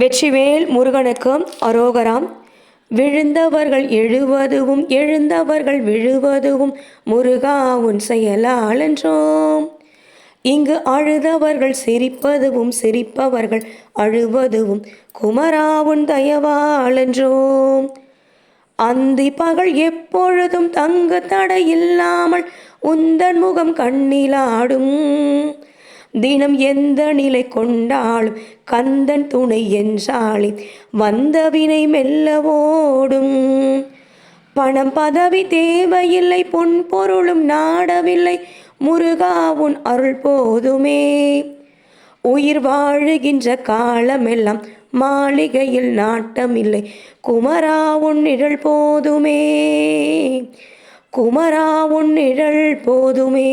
வெற்றிவேல் முருகனுக்கு அரோகராம். விழுந்தவர்கள் எழுவதுவும் எழுந்தவர்கள் விழுவதுவும் முருகா உன் செயலாலன்றோம் இங்கு அழுதவர்கள் சிரிப்பதுவும் சிரிப்பவர்கள் அழுவதுவும் குமராவுன் தயவால் என்றோம். அந்தி பகல் எப்பொழுதும் தங்கு தடையில்லாமல் உந்தன் முகம் கண்ணிலாடும் தினம் எந்த நிலை கொண்டாலும் கந்தன் துணை என்றாளி வந்த வினை மெல்ல ஓடும் பணம் பதவி தேவையில்லை பொன் பொருளும் நாடவில்லை முருகாவுன் அருள் போதுமே. உயிர் வாழுகின்ற காலமெல்லாம் மாளிகையில் நாட்டமில்லை குமரா உன் நிழல் போதுமே. குமரா உன் நிழல் போதுமே.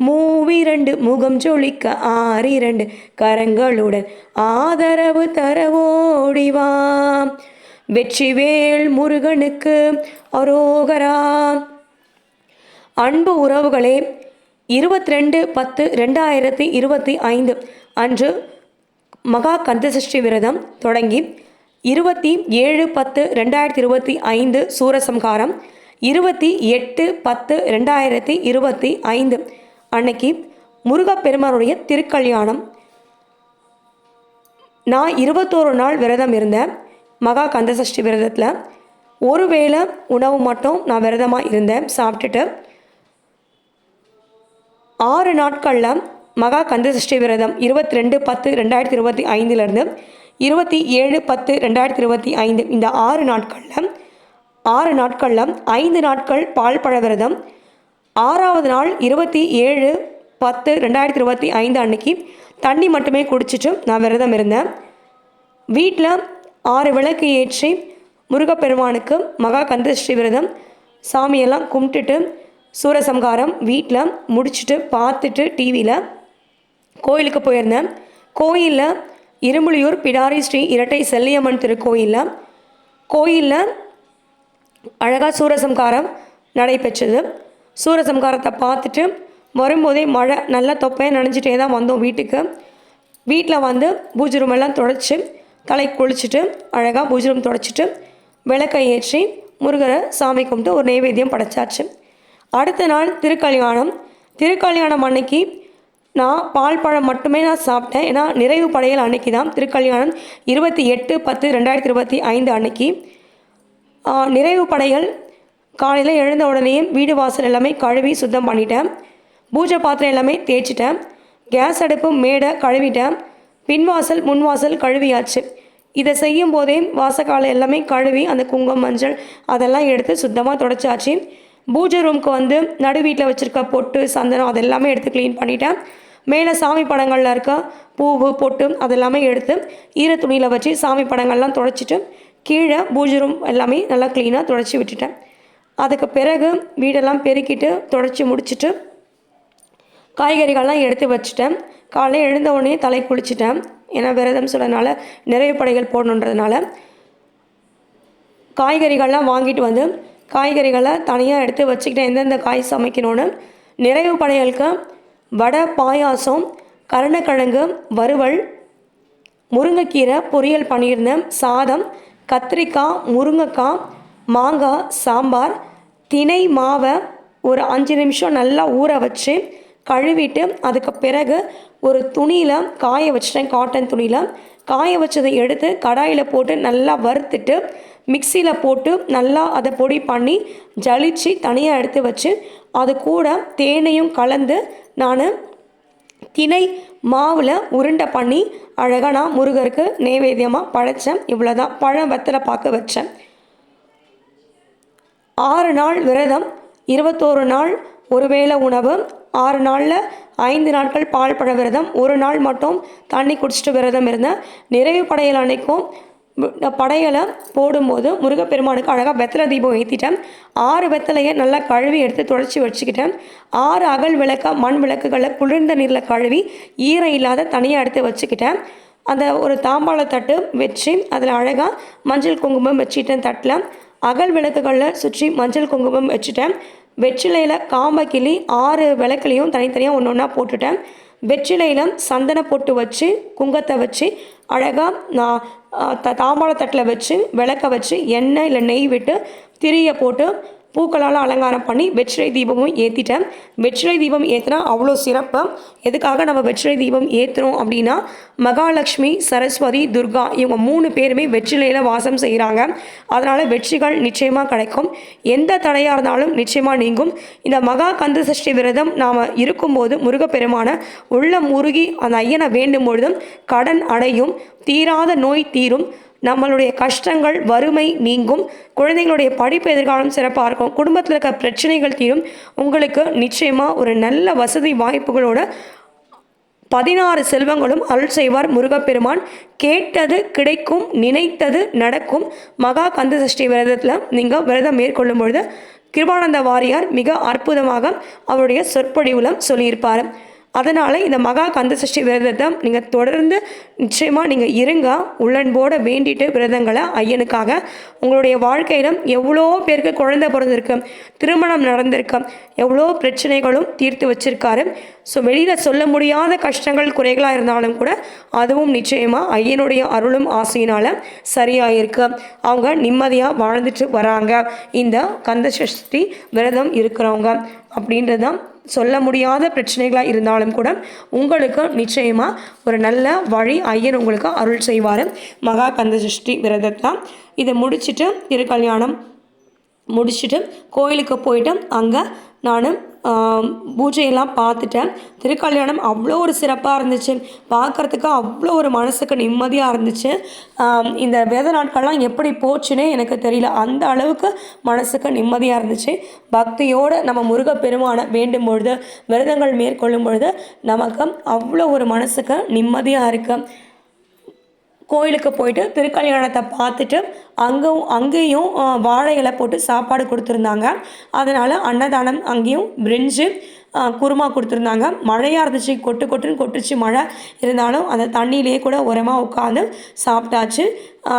மூவிரண்டு முகம் ஜொலிக்க ஆறிரண்டு கரங்களுடன் ஆதரவு தரவோடிவாம் வெற்றிவேல் முருகனுக்கு அரோகரா. அன்பு உறவுகளே இருபத்தி ரெண்டு பத்து ரெண்டாயிரத்தி இருபத்தி ஐந்து அன்று மகா கந்தசஷ்டி விரதம் தொடங்கி இருபத்தி ஏழு பத்து ரெண்டாயிரத்தி இருபத்தி ஐந்து சூரசம்ஹாரம் இருபத்தி எட்டு பத்து ரெண்டாயிரத்தி இருபத்தி ஐந்து அன்னைக்கு முருகப்பெருமானுடைய திருக்கல்யாணம். நான் இருபத்தோரு நாள் விரதம் இருந்தேன் மகா கந்தசஷ்டி விரதத்தில் ஒரு வேளை உணவு மட்டும் நான் விரதமாக இருந்தேன் சாப்பிட்டுட்டு ஆறு நாட்களில் மகா கந்தசஷ்டி விரதம் இருபத்தி ரெண்டு பத்து ரெண்டாயிரத்தி இருபத்தி ஐந்துலேருந்து இருபத்தி ஏழு பத்து ரெண்டாயிரத்தி இருபத்தி ஐந்து இந்த ஆறு நாட்களில் ஆறு நாட்களில் ஐந்து நாட்கள் பால் பழ விரதம் ஆறாவது நாள் இருபத்தி ஏழு பத்து ரெண்டாயிரத்தி இருபத்தி ஐந்து அன்னைக்கு தண்ணி மட்டுமே குடிச்சிட்டு நான் விரதம் இருந்தேன். வீட்டில் ஆறு விளக்கு ஏற்றி முருகப்பெருமானுக்கு மகா கந்தஸ்ரீ விரதம். சாமியெல்லாம் கும்பிட்டுட்டு சூரசம்காரம் வீட்டில் முடிச்சுட்டு பார்த்துட்டு டிவியில் கோயிலுக்கு போயிருந்தேன். கோயிலில் இரும்புலியூர் பிடாரி ஸ்ரீ இரட்டை செல்லியம்மன் திருக்கோயிலில் கோயிலில் அழகாக சூரசம்காரம் நடைபெற்றது. சூரசம்காரத்தை பார்த்துட்டு வரும்போதே மழை நல்லா தொப்பையாக நனைஞ்சிட்டே தான் வந்தோம் வீட்டுக்கு. வீட்டில் வந்து பூஜை ரூம் எல்லாம் தொடச்சி தலை குளிச்சுட்டு அழகாக பூஜை ரூம் தொடச்சிட்டு விளக்கை ஏற்றி முருகரை சாமி கும்பிட்டு ஒரு நைவேத்தியம் படைச்சாச்சு. அடுத்த நாள் திருக்கல்யாணம். திருக்கல்யாணம் அன்னைக்கு நான் பால் பழம் மட்டுமே நான் சாப்பிட்டேன். ஏன்னா நிறைவு படையல் அன்னைக்கு தான் திருக்கல்யாணம். இருபத்தி எட்டு பத்து ரெண்டாயிரத்தி இருபத்தி ஐந்து அன்னைக்கு. நிறைவு படைகள் காலையில் எழுந்த உடனே வீடு வாசல் எல்லாமே கழுவி சுத்தம் பண்ணிட்டேன். பூஜை பாத்திரம் எல்லாமே தேய்ச்சிட்டேன். கேஸ் அடுப்பு மேடை கழுவிட்டேன். பின்வாசல் முன்வாசல் கழுவியாச்சு. இதை செய்யும் போதே வாசக்காலை எல்லாமே கழுவி அந்த குங்குமம் மஞ்சள் அதெல்லாம் எடுத்து சுத்தமாக தொடச்சாச்சு. பூஜை ரூமுக்கு வந்து நடு வீட்டில் வச்சுருக்க பொட்டு சந்தனம் அதெல்லாமே எடுத்து க்ளீன் பண்ணிட்டேன். மேலே சாமி படங்களில் இருக்க பூவு பொட்டு அதெல்லாமே எடுத்து ஈர துணியில் வச்சு சாமி படங்கள்லாம் துடைச்சிட்டு கீழே பூஜை ரூம் எல்லாமே நல்லா க்ளீனாக துடைச்சி விட்டுட்டேன். அதுக்கு பிறகு வீடெல்லாம் பெருக்கிட்டு தொடச்சி முடிச்சுட்டு காய்கறிகள்லாம் எடுத்து வச்சுட்டேன். காலையில் எழுந்த உடனே தலை குளிச்சிட்டேன். ஏன்னா விரதம் சொல்கிறதுனால நிறைய படைகள் போடணுன்றதுனால காய்கறிகள்லாம் வாங்கிட்டு வந்து காய்கறிகளை தனியாக எடுத்து வச்சுக்கிட்டேன் எந்தெந்த காய் சமைக்கணும்னு நிறைவு படையலுக்கு வடை பாயாசம் கருணக்கிழங்கு வறுவல் முருங்கைக்கீரை பொரியல் பண்ணியிருந்தேன். சாதம் கத்திரிக்காய் முருங்கைக்காய் மாங்காய் சாம்பார் தினை மாவை ஒரு அஞ்சு நிமிஷம் நல்லா ஊற வச்சு கழுவிட்டு அதுக்கு பிறகு ஒரு துணியில் காய வச்சிட்டேன் காட்டன் துணியில். காய வச்சதை எடுத்து கடாயில் போட்டு நல்லா வறுத்துட்டு மிக்சியில் போட்டு நல்லா அதை பொடி பண்ணி ஜலிச்சு தனியாக எடுத்து வச்சு அது கூட தேனையும் கலந்து நான் திணை மாவில் உருண்டை பண்ணி அழகாக நான் முருகருக்கு நைவேத்தியமாக படைச்சேன். இவ்வளோதான் பழம் வெத்தலை பார்க்க வச்சேன். ஆறு நாள் விரதம் இருபத்தோரு நாள் ஒருவேளை உணவு ஆறு நாளில் ஐந்து நாட்கள் பால் பழ விரதம் ஒரு நாள் மட்டும் தண்ணி குடிச்சிட்டு விரதம் இருந்தேன் நிறைவு படையல் அன்னைக்கும் படையலை போடும்போது முருகப்பெருமானுக்கு அழகாக வெத்தலை தீபம் ஏற்றிட்டேன் ஆறு வெத்தலையை நல்லா கழுவி எடுத்து துடைச்சி வச்சுக்கிட்டேன். ஆறு அகல் விளக்க மண் விளக்குகளை குளிர்ந்த நீரில் கழுவி ஈரம் இல்லாத தனியாக எடுத்து வச்சுக்கிட்டேன். அந்த ஒரு தாம்பாள தட்டு வச்சு அதில் அழகாக மஞ்சள் குங்குமம் வச்சுட்டேன் தட்டில். அகல் விளக்குகளில் சுற்றி மஞ்சள் குங்குமம் வச்சுட்டேன். வெற்றிலையில் காம்பக்கிளி ஆறு விளக்குலையும் தனித்தனியாக ஒன்று ஒன்றா போட்டுட்டேன். வெற்றிலையில் சந்தன பொட்டு வச்சு குங்கத்தை வச்சு அழகாக நான் த தாம்பாள வச்சு விளக்க வச்சு எண்ணெய் இல்லை நெய் விட்டு திரியை போட்டு பூக்களால் அலங்காரம் பண்ணி வெற்றிலை தீபமும் ஏற்றிட்டேன் வெற்றிலை தீபம் ஏற்றினா அவ்வளோ சிறப்பு. எதுக்காக நம்ம வெற்றிலை தீபம் ஏற்றுறோம் அப்படின்னா மகாலட்சுமி சரஸ்வதி துர்கா இவங்க மூணு பேருமே வெற்றிலையில் வாசம் செய்கிறாங்க அதனால் வெற்றிகள் நிச்சயமாக கிடைக்கும். எந்த தடையாக இருந்தாலும் நிச்சயமாக நீங்கும். இந்த மகா கந்த சஷ்டி விரதம் நாம் இருக்கும்போது முருகப்பெருமான உள்ள முருகி அந்த ஐயனை வேண்டும் பொழுதும் கடன் அடையும். தீராத நோய் தீரும். நம்மளுடைய கஷ்டங்கள் வறுமை நீங்கும். குழந்தைங்களுடைய படிப்பு எதிர்காலம் சிறப்பாக இருக்கும். குடும்பத்தில் இருக்க பிரச்சனைகள் தீரும். உங்களுக்கு நிச்சயமாக ஒரு நல்ல வசதி வாய்ப்புகளோட பதினாறு செல்வங்களும் அருள் செய்வார் முருகப்பெருமான். கேட்டது கிடைக்கும் நினைத்தது நடக்கும். மகா கந்த சஷ்டி விரதத்தில் நீங்கள் விரதம் மேற்கொள்ளும் பொழுது கிருபானந்த வாரியார் மிக அற்புதமாக அவருடைய சொற்பொழிவுலம் சொல்லியிருப்பார். அதனால் இந்த மகா கந்த சஷ்டி விரதத்தை நீங்கள் தொடர்ந்து நிச்சயமாக நீங்கள் இருங்க. உள்ளன்போட வேண்டிட்டு விரதங்களை ஐயனுக்காக உங்களுடைய வாழ்க்கையில் எவ்வளோ பேருக்கு குழந்தை பிறந்திருக்கு திருமணம் நடந்திருக்கு எவ்வளோ பிரச்சனைகளும் தீர்த்து வச்சிருக்காரு. ஸோ வெளியில் சொல்ல முடியாத கஷ்டங்கள் குறைகளாக இருந்தாலும் கூட அதுவும் நிச்சயமாக ஐயனுடைய அருளும் ஆசையினால் சரியாயிருக்கு. அவங்க நிம்மதியாக வாழ்ந்துட்டு வராங்க. இந்த கந்த சஷ்டி விரதம் இருக்கிறவங்க அப்படின்றது தான் சொல்ல முடியாத பிரச்சனைகளாக இருந்தாலும் கூட உங்களுக்கு நிச்சயமாக ஒரு நல்ல வழி ஐயன் உங்களுக்கு அருள் செய்வார். மகா கந்த சஷ்டி விரதத்தை. இதை முடிச்சுட்டு திருக்கல்யாணம் முடிச்சுட்டு கோயிலுக்கு போயிட்டு அங்கே நான் பூஜையெல்லாம் பார்த்துட்டேன். திருக்கல்யாணம் அவ்வளோ ஒரு சிறப்பாக இருந்துச்சு. பார்க்குறதுக்கு அவ்வளோ ஒரு மனசுக்கு நிம்மதியாக இருந்துச்சு. இந்த வேத நாட்கள்லாம் எப்படி போச்சுன்னே எனக்கு தெரியல. அந்த அளவுக்கு மனசுக்கு நிம்மதியாக இருந்துச்சு. பக்தியோடு நம்ம முருகப்பெருமானை வேண்டும் பொழுது விரதங்கள் மேற்கொள்ளும் பொழுது நமக்கு அவ்வளோ ஒரு மனசுக்கு நிம்மதியாக இருக்குது கோயிலுக்கு போயிட்டு திருக்கல்யாணத்தை பார்த்துட்டு அங்கே அங்கேயும் வாழை இலை போட்டு சாப்பாடு கொடுத்துருந்தாங்க. அதனால் அன்னதானம் அங்கேயும் பிரிஞ்சு குருமா கொடுத்துருந்தாங்க. மழையாக இருந்துச்சு கொட்டு கொட்டுன்னு கொட்டுச்சு மழை. இருந்தாலும் அந்த தண்ணியிலேயே கூட உரமாக உட்காந்து சாப்பிட்டாச்சு.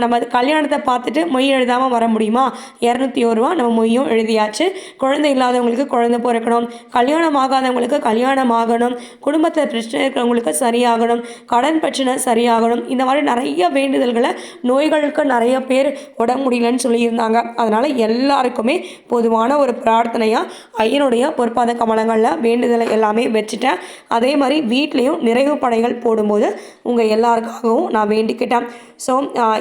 நம்ம அது கல்யாணத்தை பார்த்துட்டு மொய் எழுதாமல் வர முடியுமா? இரநூத்தி ஒரு ரூபா நம்ம மொய்யும் எழுதியாச்சு. குழந்தை இல்லாதவங்களுக்கு குழந்தை பிறக்கணும். கல்யாணம் ஆகாதவங்களுக்கு கல்யாணம் ஆகணும். குடும்பத்தில் பிரச்சனை இருக்கிறவங்களுக்கு சரியாகணும். கடன் பிரச்சனை சரியாகணும். இந்த மாதிரி நிறைய வேண்டுதல்களை நோய்களுக்கு நிறைய பேர் உடம்பு முடியலன்னு சொல்லியிருந்தாங்க. அதனால் எல்லாருக்குமே பொதுவான ஒரு பிரார்த்தனையாக ஐயனுடைய பொற்பாத கமலங்களில் வேண்டுதலை எல்லாமே வச்சுட்டேன் அதே மாதிரி வீட்லேயும் நிறைவு படைகள் போடும்போது உங்கள் எல்லாருக்காகவும் நான் வேண்டிக்கிட்டேன். ஸோ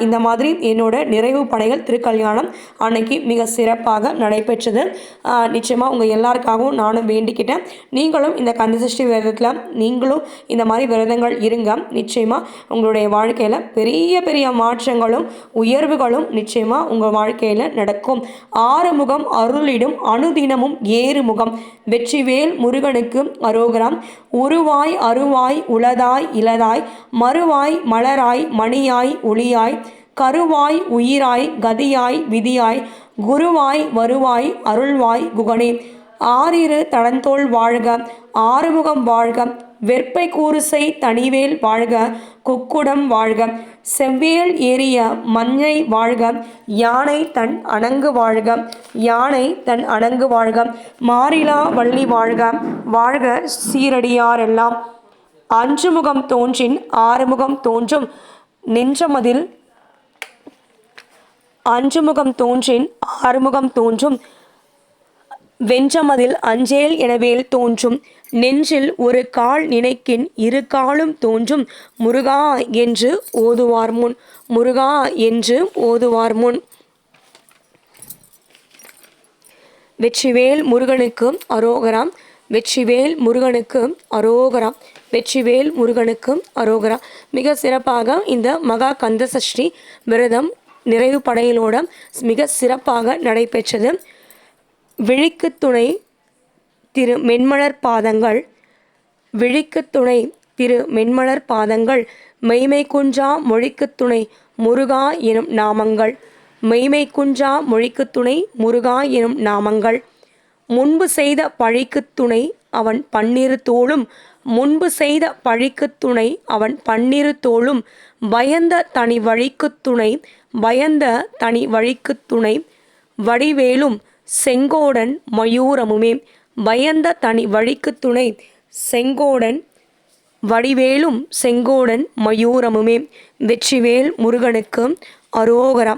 இந்த மாதிரி என்னோட நிறைவு படைகள் திருக்கல்யாணம் அன்னைக்கு மிக சிறப்பாக நடைபெற்றது. நிச்சயமாக உங்கள் எல்லாருக்காகவும் நானும் வேண்டிக்கிட்டேன். நீங்களும் இந்த கந்தசஷ்டி விரதத்தில் நீங்களும் இந்த மாதிரி விரதங்கள் இருங்க. நிச்சயமாக உங்களுடைய வாழ்க்கையில் பெரிய பெரிய மாற்றங்களும் உயர்வுகளும் நிச்சயமாக உங்கள் வாழ்க்கையில் நடக்கும். ஆறுமுகம் அருளிடும் அனுதினமும் ஏறுமுகம். வெற்றிவேல் முருகனுக்கு அரோகரம். உருவாய் அருவாய் உளதாய் இளதாய். மறுவாய் மலராய் மணியாய் ஒளியாய். கருவாய் உயிராய் கதியாய் விதியாய். குருவாய் வருவாய் அருள்வாய் குகனே. ஆறிரு தடந்தோள் வாழ்க. ஆறுமுகம் வாழ்க. வெற்பை கூறுசை தனிவேல் வாழ்க குக்குடம் வாழ்க. செவ்வேல் ஏறிய மஞ்சை வாழ்க யானை தன் அணங்கு வாழ்க. யானை தன் அணங்கு வாழ்க மாறிலா வள்ளி வாழ்க. வாழ்க சீரடியாரெல்லாம். அஞ்சு முகம் தோன்றின் ஆறுமுகம் தோன்றும் நெஞ்சமதில். அஞ்சு முகம் தோன்றின் ஆறுமுகம் தோன்றும் வெஞ்சமதில் அஞ்சேல் எனவேல் தோன்றும். நெஞ்சில் ஒரு கால் நினைக்கின் இரு காலும் தோன்றும் முருகா என்று ஓதுவார் முன் முருகா என்று ஓதுவார் முன். வெற்றிவேல் முருகனுக்கு அரோகராம் வெற்றிவேல் முருகனுக்கு அரோகராம் வெற்றிவேல் முருகனுக்கு அரோகரா. மிக சிறப்பாக இந்த மகா கந்த சஷ்டி விரதம் நிறைவு படையிலோட மிக சிறப்பாக நடைபெற்றது. விழிக்கு துணை திரு மென்மலர் பாதங்கள் விழிக்கு துணை திரு மென்மலர் பாதங்கள் மெய்மை குன்றா மொழிக்கு துணை முருகா எனும் நாமங்கள் மெய்மை குன்றா மொழிக்குத் துணை முருகா எனும் நாமங்கள் முன்பு செய்த பழிக்குத் துணை அவன் பன்னிரு தோளும் முன்பு செய்த பழிக்குத் துணை அவன் பன்னிரு தோளும் பயந்த தனி வழிக்குத் துணை பயந்த தனி வழிக்குத் துணை வடிவேலும் செங்கோடன் மயூரமுமே. பயந்த தனி வழிக்கு துணை செங்கோடன் வடிவேலும் செங்கோடன் மயூரமுமே. வெற்றிவேல் முருகனுக்கு அரோகரா.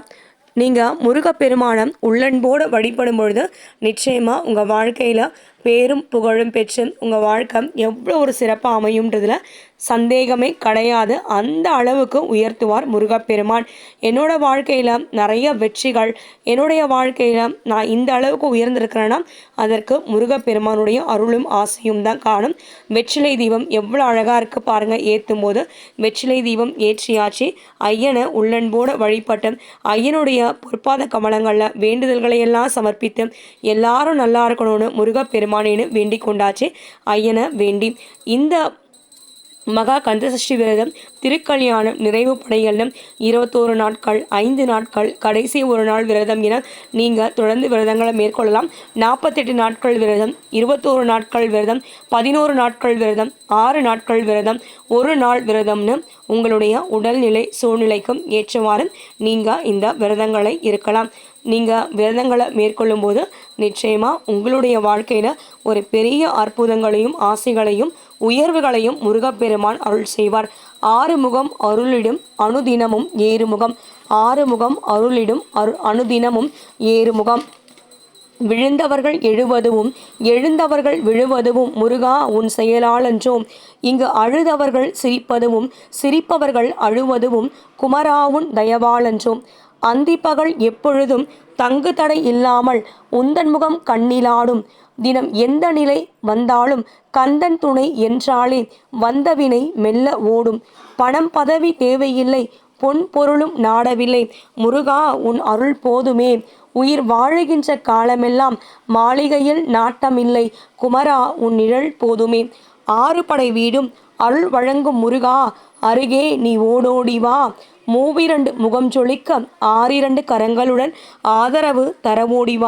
நீங்கள் முருகப்பெருமானம் உள்ளன்போடு வழிபடும் பொழுது நிச்சயமாக உங்கள் வாழ்க்கையில் பேரும் புகழும் பெற்று உங்கள் வாழ்க்கை எவ்வளோ ஒரு சிறப்பாக அமையுன்றதுல சந்தேகமே கிடையாது. அந்த அளவுக்கு உயர்த்துவார் முருகப்பெருமான். என்னோட வாழ்க்கையில் நிறைய வெற்றிகள் என்னுடைய வாழ்க்கையில் நான் இந்த அளவுக்கு உயர்ந்திருக்கிறேன்னா அதற்கு முருகப்பெருமானுடைய அருளும் ஆசையும் தான் காணும். வெற்றிலை தீபம் எவ்வளோ அழகாக இருக்குது பாருங்கள் ஏற்றும் போது வெற்றிலை தீபம் ஏற்றியாச்சு. ஐயனை உள்ளன்போடு வழிபட்டு ஐயனுடைய பொற்பாத கமலங்களில் வேண்டுதல்களை எல்லாம் சமர்ப்பித்து எல்லாரும் நல்லா இருக்கணும்னு பெருமானேன்னு வேண்டிக் கொண்டாச்சு. ஐயனை வேண்டி இந்த மகா கந்தசஷ்டி விரதம் திருக்கல்யாணம் நிறைவு படையல்னம் இருபத்தோரு நாட்கள் ஐந்து நாட்கள் கடைசி ஒரு நாள் விரதம் என நீங்கள் தொடர்ந்து விரதங்களை மேற்கொள்ளலாம். நாற்பத்தெட்டு நாட்கள் விரதம் இருபத்தோரு நாட்கள் விரதம் பதினோரு நாட்கள் விரதம் ஆறு நாட்கள் விரதம் ஒரு நாள் விரதம்னு உங்களுடைய உடல்நிலை சூழ்நிலைக்கும் ஏற்றவாறு நீங்கள் இந்த விரதங்களை இருக்கலாம். நீங்கள் விரதங்களை மேற்கொள்ளும் போது நிச்சயமாக உங்களுடைய வாழ்க்கையில் ஒரு பெரிய அற்புதங்களையும் ஆசைகளையும் உயர்வுகளையும் முருகப்பெருமான் அருள் செய்வார். ஆறுமுகம் அருளிடும் அனுதினமும் ஏறுமுகம். ஆறுமுகம் அருளிடும் அரு அனுதினமும் ஏறுமுகம். விழுந்தவர்கள் எழுவதுவும் எழுந்தவர்கள் விழுவதுவும் முருகா உன் செயலாளன்றோம். இங்கு அழுதவர்கள் சிரிப்பதுவும் சிரிப்பவர்கள் அழுவதுவும் குமராவுன் தயவாளன்றோம். அந்திப்பகல் எப்பொழுதும் தங்கு தடை இல்லாமல் உந்தன் முகம் கண்ணிலாடும். தினம் எந்த நிலை வந்தாலும் கந்தன் துணை என்றாலே வந்தவினை மெல்ல ஓடும். பணம் பதவி தேவையில்லை பொன் பொருளும் நாடவில்லை. முருகா உன் அருள் போதுமே. உயிர் வாழுகின்ற காலமெல்லாம் மாளிகையில் நாட்டமில்லை. குமரா உன் நிழல் போதுமே. ஆறு படை வீடும் அருள் வழங்கும் முருகா அருகே நீ ஓடோடி வா. மூவிரண்டு முகம் ஜொலிக்க ஆறிரண்டு கரங்களுடன் ஆதரவு தரவோடி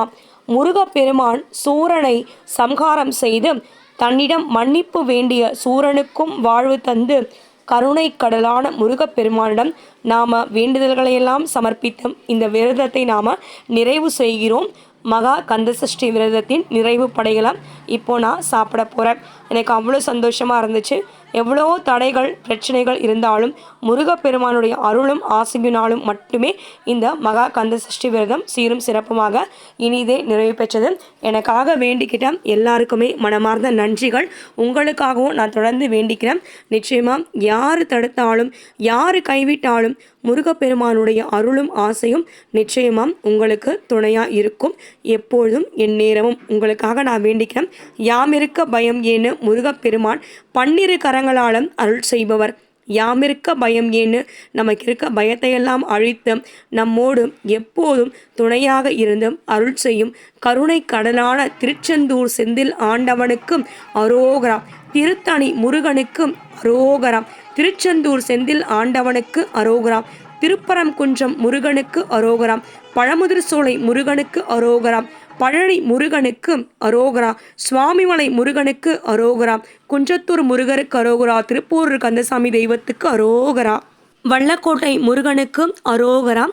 முருகப்பெருமான் சூரனை சம்ஹாரம் செய்து தன்னிடம் மன்னிப்பு வேண்டிய சூரனுக்கும் வாழ்வு தந்து கருணை கடலான முருகப்பெருமானிடம் நாம் வேண்டுதல்களையெல்லாம் சமர்ப்பித்து இந்த விரதத்தை நாம் நிறைவு செய்கிறோம். மகா கந்தசஷ்டி விரதத்தின் நிறைவு படைகளாம் இப்போ நான் சாப்பிட போகிறேன் எனக்கு அவ்வளோ சந்தோஷமாக இருந்துச்சு. எவ்வளோ தடைகள் பிரச்சனைகள் இருந்தாலும் முருகப்பெருமானுடைய அருளும் ஆசையினாலும் மட்டுமே இந்த மகா கந்த சஷ்டி விரதம் சீரும் சிறப்புமாக இனிதே நிறைவு பெற்றது. எனக்காக வேண்டிக்கிட்ட எல்லாருக்குமே மனமார்ந்த நன்றிகள். உங்களுக்காகவும் நான் தொடர்ந்து வேண்டிக்கிறேன். நிச்சயமாக யார் தடுத்தாலும் யார் கைவிட்டாலும் முருகப்பெருமானுடைய அருளும் ஆசையும் நிச்சயமாக உங்களுக்கு துணையாக இருக்கும். எப்பொழுதும் என் நேரமும் உங்களுக்காக நான் வேண்டிக்கிறேன். யாம் இருக்க பயம் ஏன்னு முருகப்பெருமான் பன்னிரு கரங்களாலும் அருள் செய்பவர். யாமிருக்க பயம் ஏன்னு நமக்கு இருக்க பயத்தையெல்லாம் அழித்து நம்மோடு எப்போதும் துணையாக இருந்தும் அருள் செய்யும் கருணை கடலான திருச்செந்தூர் செந்தில் ஆண்டவனுக்கும் அரோகரா திருத்தணி முருகனுக்கும் அரோகராம் திருச்செந்தூர் செந்தில் ஆண்டவனுக்கு அரோகராம் திருப்பரங்குன்றம் முருகனுக்கு அரோகராம் பழமுதிர் சோலை முருகனுக்கு அரோகராம் பழனி முருகனுக்கு அரோகரா சுவாமிமலை முருகனுக்கு அரோகரா குன்றத்தூர் முருகருக்கு அரோகரா திருப்பூர் கந்தசாமி தெய்வத்துக்கு அரோகரா. வள்ளக்கோட்டை முருகனுக்கு அரோகரா.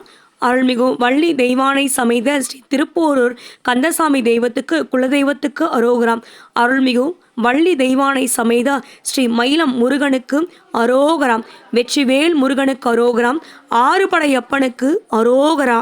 அருள்மிகு வள்ளி தெய்வானை சமைத ஸ்ரீ திருப்போரூர் கந்தசாமி தெய்வத்துக்கு குலதெய்வத்துக்கு அரோகராம் அருள்மிகு வள்ளி தெய்வானை சமைத ஸ்ரீ மயிலம் முருகனுக்கு அரோகராம் வெற்றிவேல் முருகனுக்கு அரோகராம் ஆறுபடையப்பனுக்கு அரோகரா.